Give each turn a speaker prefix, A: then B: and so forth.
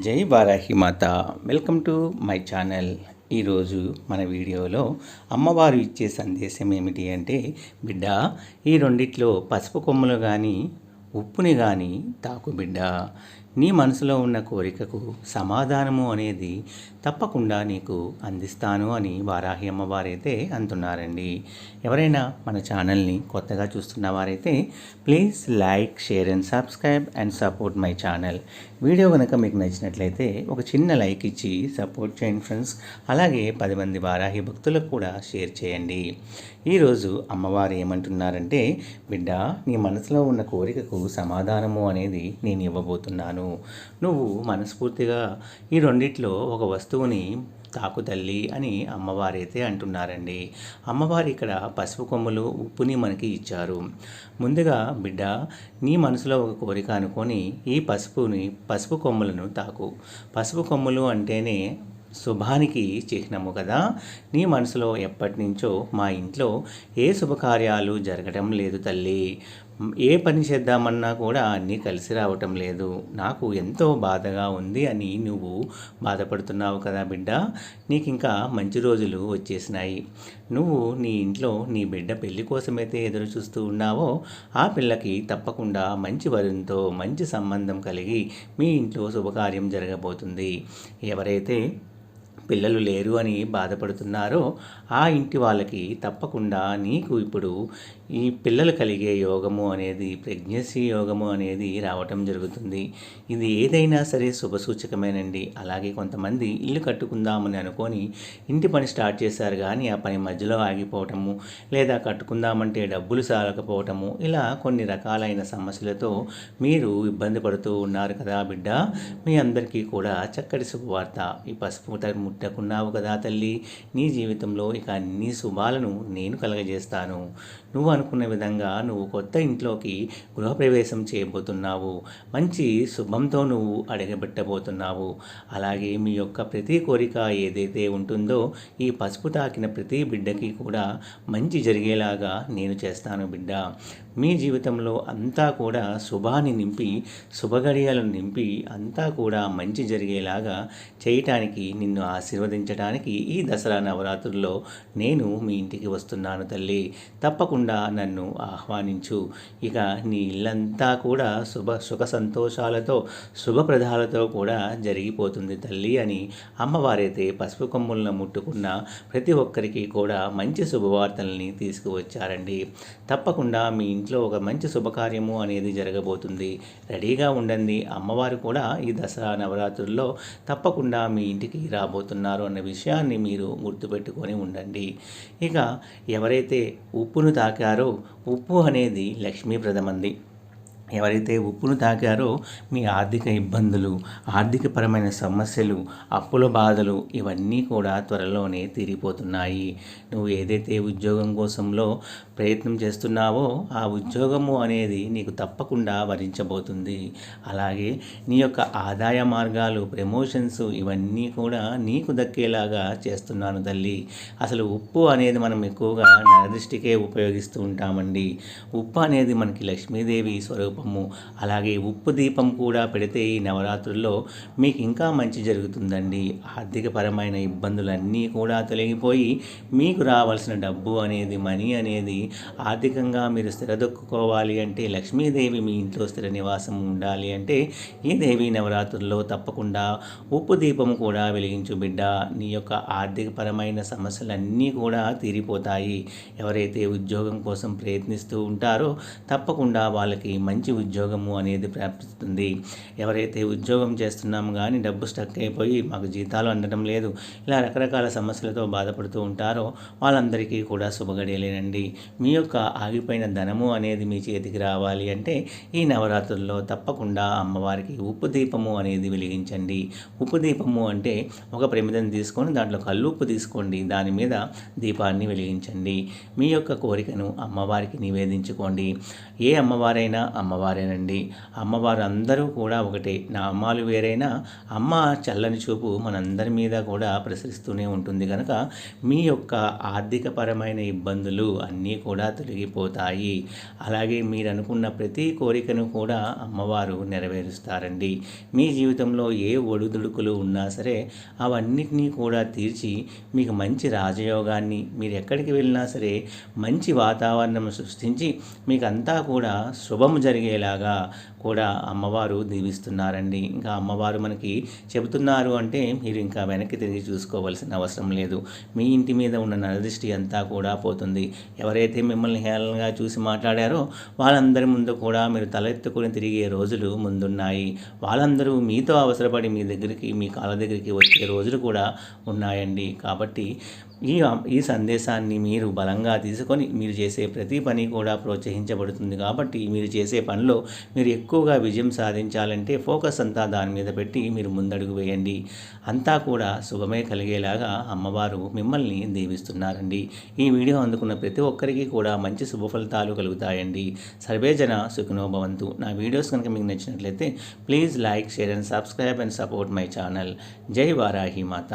A: జై Varahi Mata. Welcome to my channel. ఈరోజు మన వీడియోలో అమ్మవారు ఇచ్చే సందేశం ఏమిటి అంటే బిడ్డ ఈ రెండిట్లో పసుపు కొమ్ములు కానీ ఉప్పుని కానీ తాకు బిడ్డ. నీ మనసులో ఉన్న కోరికకు సమాధానము అనేది తప్పకుండా నీకు అందిస్తాను అని వారాహి అమ్మవారైతే అంటున్నారండి. ఎవరైనా మన ఛానల్ని కొత్తగా చూస్తున్న వారైతే please like share and subscribe and support my channel. Video కనుక మీకు నచ్చినట్లయితే ఒక చిన్న లైక్ ఇచ్చి సపోర్ట్ చేయండి ఫ్రెండ్స్. అలాగే పది మంది వారాహి భక్తులకు కూడా షేర్ చేయండి. ఈరోజు అమ్మవారు ఏమంటున్నారంటే బిడ్డ నీ మనసులో ఉన్న కోరికకు సమాధానము అనేది నేను ఇవ్వబోతున్నాను. నువ్వు మనస్ఫూర్తిగా ఈ రెండిట్లో ఒక వస్తువుని తాకు తల్లి అని అమ్మవారైతే అంటున్నారండి. అమ్మవారు ఇక్కడ పసుపు కొమ్ములు ఉప్పుని మనకి ఇచ్చారు. ముందుగా బిడ్డ నీ మనసులో ఒక కోరిక అనుకొని ఈ పసుపుని పసుపు కొమ్ములను తాకు. పసుపు కొమ్ములు అంటేనే శుభానికి చిహ్నము కదా. నీ మనసులో ఎప్పటి నుంచో మా ఇంట్లో ఏ శుభకార్యాలు జరగడం లేదు తల్లి. ఏ పని చేద్దామన్నా కూడా అన్నీ కలిసి రావటం లేదు. నాకు ఎంతో బాధగా ఉంది అని నువ్వు బాధపడుతున్నావు కదా బిడ్డ. నీకు ఇంకా మంచి రోజులు వచ్చేసినాయి. నువ్వు నీ ఇంట్లో నీ బిడ్డ పెళ్ళి కోసమైతే ఎదురు చూస్తూ ఉన్నావో ఆ పిల్లకి తప్పకుండా మంచి వరుణ్తో మంచి సంబంధం కలిగి మీ ఇంట్లో శుభకార్యం జరగబోతుంది. ఎవరైతే పిల్లలు లేరు అని బాధపడుతున్నారో ఆ ఇంటి వాళ్ళకి తప్పకుండా నీకు ఇప్పుడు ఈ పిల్లలు కలిగే యోగము అనేది ప్రెగ్నెన్సీ యోగము అనేది రావటం జరుగుతుంది. ఇది ఏదైనా సరే శుభసూచకమేనండి అలాగే కొంతమంది ఇల్లు కట్టుకుందామని అనుకొని ఇంటి పని స్టార్ట్ చేశారు కానీ ఆ పని మధ్యలో ఆగిపోవటము లేదా కట్టుకుందామంటే డబ్బులు సాలకపోవటము ఇలా కొన్ని రకాలైన సమస్యలతో మీరు ఇబ్బంది పడుతూ ఉన్నారు కదా బిడ్డ. మీ అందరికీ కూడా చక్కటి శుభవార్త. ఈ పసుపు ముట్టకున్నావు కదా తల్లి. నీ జీవితంలో ఇక అన్ని శుభాలను నేను కలగజేస్తాను. నువ్వు అనుకున్న విధంగా నువ్వు కొత్త ఇంట్లోకి గృహప్రవేశం చేయబోతున్నావు. మంచి శుభంతో నువ్వు అడగబెట్టబోతున్నావు అలాగే మీ యొక్క ప్రతి కోరిక ఏదైతే ఉంటుందో ఈ పసుపు తాకిన ప్రతి బిడ్డకి కూడా మంచి జరిగేలాగా నేను చేస్తాను బిడ్డ. మీ జీవితంలో అంతా కూడా శుభాన్ని నింపి శుభగడియలను నింపి అంతా కూడా మంచి జరిగేలాగా చేయటానికి నిన్ను ఆశీర్వదించడానికి ఈ దసరా నవరాత్రుల్లో నేను మీ ఇంటికి వస్తున్నాను తల్లి. తప్పకుండా నన్ను ఆహ్వానించు. ఇక నీ ఇల్లంతా కూడా శుభ సుఖ సంతోషాలతో శుభప్రదాలతో కూడా జరిగిపోతుంది తల్లి అని అమ్మవారైతే పసుపు కొమ్ములను ముట్టుకున్న ప్రతి ఒక్కరికి కూడా మంచి శుభవార్తల్ని తీసుకువచ్చారండి. తప్పకుండా మీ ఇంట్లో ఒక మంచి శుభకార్యము అనేది జరగబోతుంది. రెడీగా ఉండండి. అమ్మవారు కూడా ఈ దసరా నవరాత్రుల్లో తప్పకుండా మీ ఇంటికి రాబోతున్నారు అన్న విషయాన్ని మీరు గుర్తుపెట్టుకొని ఉండండి. ఇక ఎవరైతే ఉప్పును తాకారు ఉప్పు అనేది లక్ష్మీప్రదమంది ఎవరైతే ఉప్పును తాకారో మీ ఆర్థిక ఇబ్బందులు ఆర్థికపరమైన సమస్యలు అప్పుల బాధలు ఇవన్నీ కూడా త్వరలోనే తీరిపోతున్నాయి. నువ్వు ఏదైతే ఉద్యోగం కోసంలో ప్రయత్నం చేస్తున్నావో ఆ ఉద్యోగము అనేది నీకు తప్పకుండా వరించబోతుంది. అలాగే నీ యొక్క ఆదాయ మార్గాలు ప్రమోషన్స్ ఇవన్నీ కూడా నీకు దక్కేలాగా చేస్తున్నాను తల్లి. అసలు ఉప్పు అనేది మనం ఎక్కువగా నరదృష్టికే ఉపయోగిస్తూ ఉంటామండి. ఉప్పు అనేది మనకి లక్ష్మీదేవి స్వరూపము. అలాగే ఉప్పు దీపం కూడా పెడితే ఈ నవరాత్రుల్లో మీకు ఇంకా మంచి జరుగుతుందండి. ఆర్థికపరమైన ఇబ్బందులన్నీ కూడా తొలగిపోయి మీకు రావాల్సిన డబ్బు అనేది మనీ అనేది ఆర్థికంగా మీరు స్థిరదొక్కుకోవాలి అంటే లక్ష్మీదేవి మీ ఇంట్లో స్థిర నివాసం ఉండాలి అంటే ఈ దేవి నవరాత్రుల్లో తప్పకుండా ఉప్పు దీపం కూడా వెలిగించు బిడ్డ. నీ యొక్క ఆర్థికపరమైన సమస్యలన్నీ కూడా తీరిపోతాయి. ఎవరైతే ఉద్యోగం కోసం ప్రయత్నిస్తూ ఉంటారో తప్పకుండా వాళ్ళకి మంచి ఉద్యోగము అనేది ప్రాప్తిస్తుంది. ఎవరైతే ఉద్యోగం చేస్తున్నాము కానీ డబ్బు స్టక్ అయిపోయి మాకు జీతాలు అందడం లేదు ఇలా రకరకాల సమస్యలతో బాధపడుతూ ఉంటారో వాళ్ళందరికీ కూడా శుభగడియలేనండి మీ యొక్క ఆగిపోయిన ధనము అనేది మీ చేతికి రావాలి అంటే ఈ నవరాత్రుల్లో తప్పకుండా అమ్మవారికి ఉప్పు దీపము అనేది వెలిగించండి. ఉప్పు దీపము అంటే ఒక ప్రమిదం తీసుకొని దాంట్లో కల్లుప్పు తీసుకోండి. దాని మీద దీపాన్ని వెలిగించండి. మీ యొక్క కోరికను అమ్మవారికి నివేదించుకోండి. ఏ అమ్మవారైనా అమ్మవారేనండి. అమ్మవారు అందరూ కూడా ఒకటే. నా అమ్మాలు వేరైనా అమ్మ చల్లని చూపు మనందరి మీద కూడా ప్రసరిస్తూనే ఉంటుంది. కనుక మీ యొక్క ఆర్థికపరమైన ఇబ్బందులు అన్నీ కూడా తొలగిపోతాయి. అలాగే మీరు అనుకున్న ప్రతి కోరికను కూడా అమ్మవారు నెరవేరుస్తారండి. మీ జీవితంలో ఏ ఒడిదుడుకులు ఉన్నా సరే అవన్నిటినీ కూడా తీర్చి మీకు మంచి రాజయోగాన్ని మీరు ఎక్కడికి వెళ్ళినా సరే మంచి వాతావరణం సృష్టించి మీకు అంతా కూడా శుభం జరిగేలాగా కూడా అమ్మవారు దీవిస్తున్నారండి. ఇంకా అమ్మవారు మనకి చెబుతున్నారు అంటే మీరు ఇంకా వెనక్కి తిరిగి చూసుకోవాల్సిన అవసరం లేదు. మీ ఇంటి మీద ఉన్న నరదృష్టి అంతా కూడా పోతుంది. ఎవరైతే మిమ్మల్ని హేళనగా చూసి మాట్లాడారో వాళ్ళందరి ముందు కూడా మీరు తలెత్తుకుని తిరిగే రోజులు ముందున్నాయి. వాళ్ళందరూ మీతో అవసరపడి మీ దగ్గరికి మీ కాళ్ళ దగ్గరికి వచ్చే రోజులు కూడా ఉన్నాయండి. కాబట్టి ఈ ఈ సందేశాన్ని మీరు బలంగా తీసుకొని మీరు చేసే ప్రతి పని కూడా ప్రోత్సహించబడుతుంది. కాబట్టి మీరు చేసే పనిలో మీరు ఎక్కువగా విజయం సాధించాలంటే ఫోకస్ అంతా దాని మీద పెట్టి మీరు ముందడుగు వేయండి. అంతా కూడా శుభమే కలిగేలాగా అమ్మవారు మిమ్మల్ని దీవిస్తున్నారండి. ఈ వీడియో అందుకున్న ప్రతి ఒక్కరికి కూడా మంచి శుభ ఫలితాలు కలుగుతాయండి. సర్వేజన సుఖనోభవంతు నా వీడియోస్ కనుక మీకు నచ్చినట్లయితే please like share and subscribe and support my channel. జై వారాహి మాత.